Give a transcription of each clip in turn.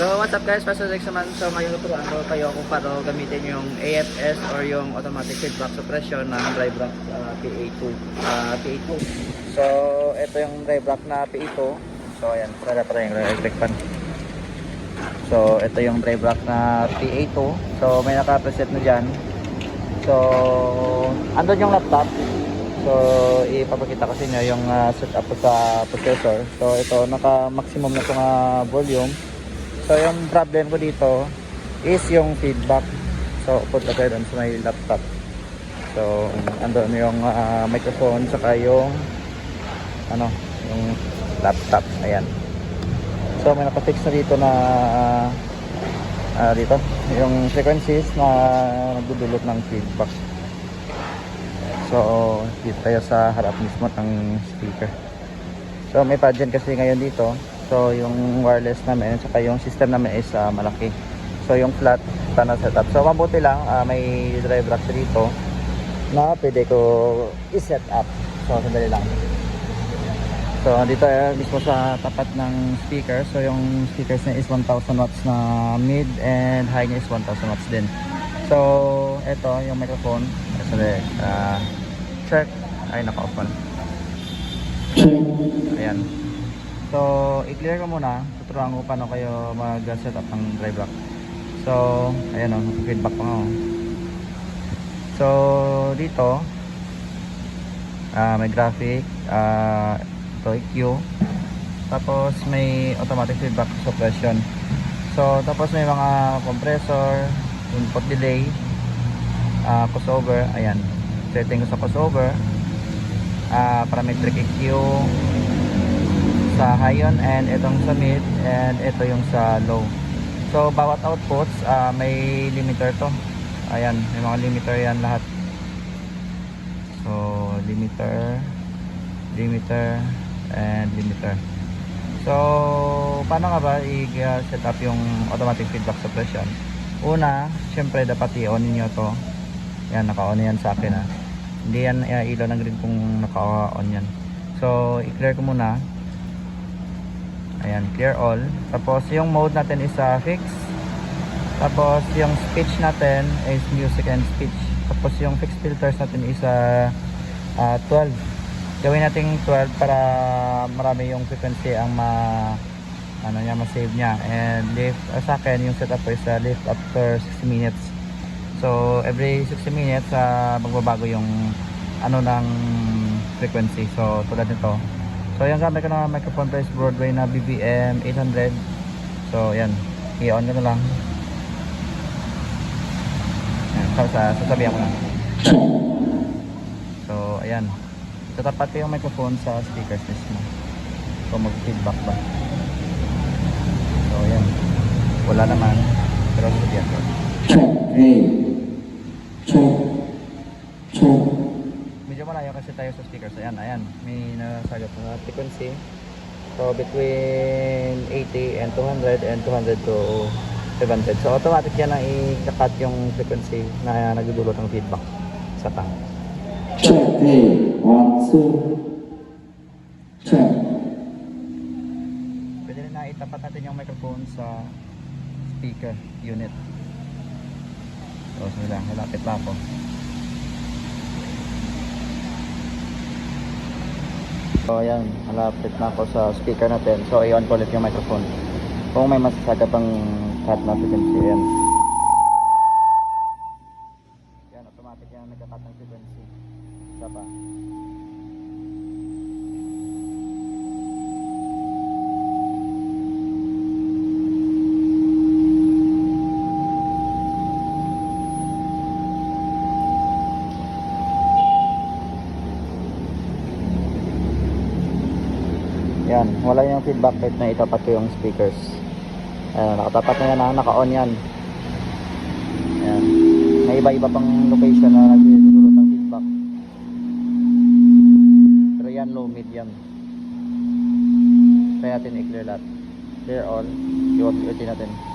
So what's up guys, Pastor Rex naman. So ngayon tuturuan ko kayo kung paano gamitin yung AFS or yung automatic feedback suppression ng drive rack uh, PA2. Uh, PA2. So ito yung drive rack na PA2. So ayan, para para yung electric fan. So ito yung drive rack na PA2. So may naka-preset na dyan. So andun yung laptop. So ipapakita ko sa inyo yung uh, setup sa processor. So ito naka-maximum na itong uh, volume. So yung problem ko dito is yung feedback. So punta kayo doon sa may laptop. So andun yung ah, microphone saka yung ano, yung laptop. Ayan. So may nakafix na dito na ah, dito yung frequencies na nagdudulot ng feedback. So dito tayo sa harap mismo ng speaker. So may dyan kasi ngayon dito. So yung wireless namin saka yung system namin is ah, malaki. So yung flat na setup. So mabuti lang ah, may drive rack dito na pwede ko i-set up. So sandali lang. So dito eh, mismo sa tapat ng speaker. So yung speakers niya is 1000 watts na mid and high niya is 1000 watts din. So ito yung microphone. Sorry, ah, check. Ay naka-off. Ayan. So, i-clear ko muna. Tuturuan ko paano kayo mag-set up ng drive rack. So, ayan o, feedback pa nga o. So, dito, ah may graphic, ah ito EQ, tapos may automatic feedback suppression. So, tapos may mga compressor, input delay, ah crossover, ayan. Setting ko sa crossover, ah parametric EQ, sa high on and itong sa mid and ito yung sa low. So bawat outputs ah, may limiter to. Ayan, may mga limiter yan lahat. So limiter, limiter and limiter. So paano nga ba i-set up yung automatic feedback suppression? Una, syempre dapat i-on niyo to. Yan, naka-on yan sa akin ha. Hindi yan uh, ng green kung naka-on yan. So, i-clear ko muna. Ayan, clear all. Tapos yung mode natin is uh, fix. Tapos yung speech natin is music and speech. Tapos yung fixed filters natin is uh, uh, 12. Gawin natin 12 para marami yung frequency ang ma ano niya ma-save niya. And lift uh, sa akin yung setup is uh, lift after 60 minutes. So every 60 minutes uh, magbabago yung ano ng frequency. So tulad nito. So yung gamit ko na microphone price Broadway na BBM 800. So yan, i-on ko na lang. Yan, so, sa, sasabihan ko na. So ayan. Tatapat ko yung microphone sa speakers mismo. So mag-feedback ba. So ayan. Wala naman. Pero sasabihan ko. check A, check, check, malayo kasi tayo sa speakers. Ayan, ayan. May nasagot na frequency. So, between 80 and 200 and 200 to 700. So, automatic yan ang i-cut yung frequency na nagdudulot ng feedback sa tank. check A, one, two, check, Pwede rin na itapat natin yung microphone sa speaker unit. So, sige lang. Malapit pa ako. So, ayan. Malapit na ako sa speaker natin. So, i-on ulit yung microphone. Kung may masasagap ang cut na Yan, wala yung feedback kahit na itapat ko yung speakers. Ayan, nakatapat na yan ha, naka-on yan. Ayan. May iba-iba pang location na nagdudulot ng feedback. Pero yan, low, yan. Try natin i-clear lahat. Clear all. Iwag-iwag natin.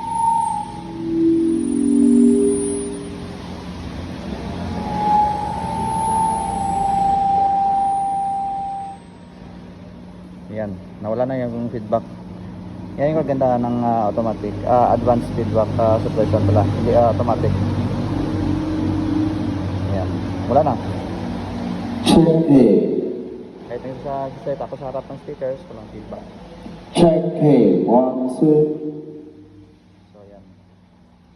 Yan, nawala na yung feedback. Yan yung kaganda ng ah, automatic, ah, advanced feedback uh, suppression pala, hindi ah, automatic. Ayan, wala na. check A, Kahit nang sa set ako sa harap ng speakers, walang feedback. check A, one, two, So, yan.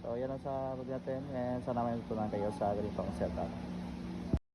So, yan ang sa vlog natin. And sana may natutunan kayo sa ganitong setup.